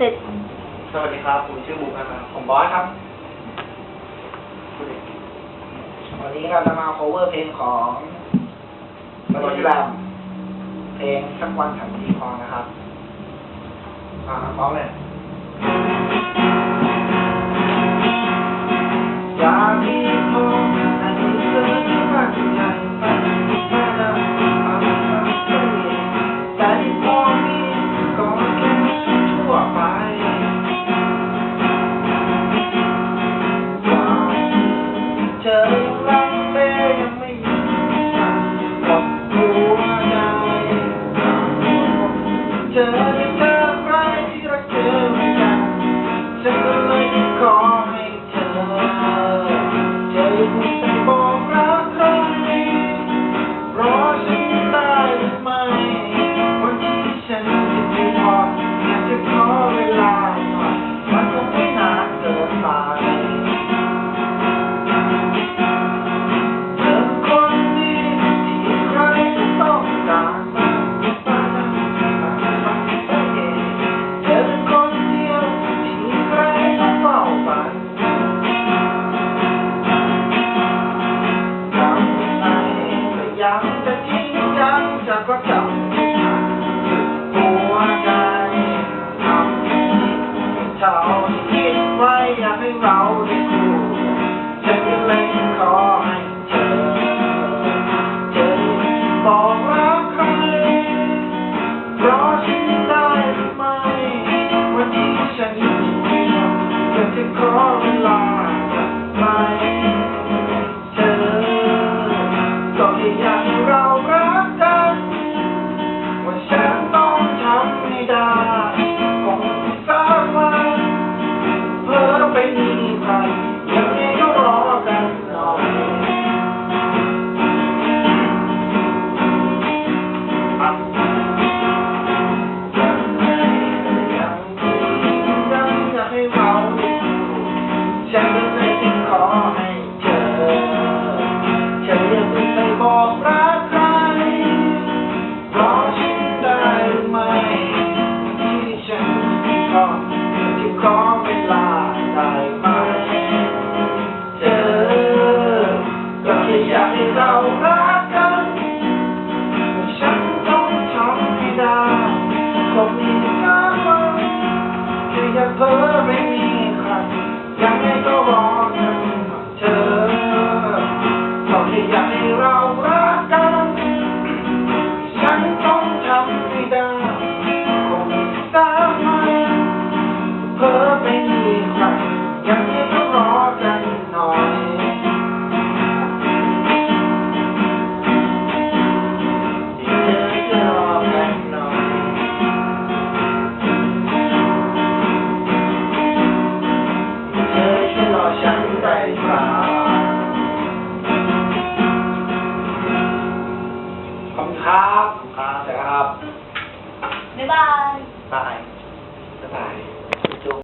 สร็จสวัสดีครับผมชื่อบุ๊คนะครับผมบอสครับวันนี้เราจะมา cover เพลงของบริษัมเพลงสักวันฉันดีพอนะครับ อ่าพร้อมเลย ฉันเลยจึงขอให้เธอเค่าเณไปบอกรักใครรอฉันได้ไหมที่ฉันชอบเธองขอเวลาได้ไหมเธออยากให้เรารักกันฉันต้องทำได้คงมีทางเธอย่าเพ้อไม่ ขอบคุณครับครับนะครับ บ๊ายบาย บาย บ๊ายบาย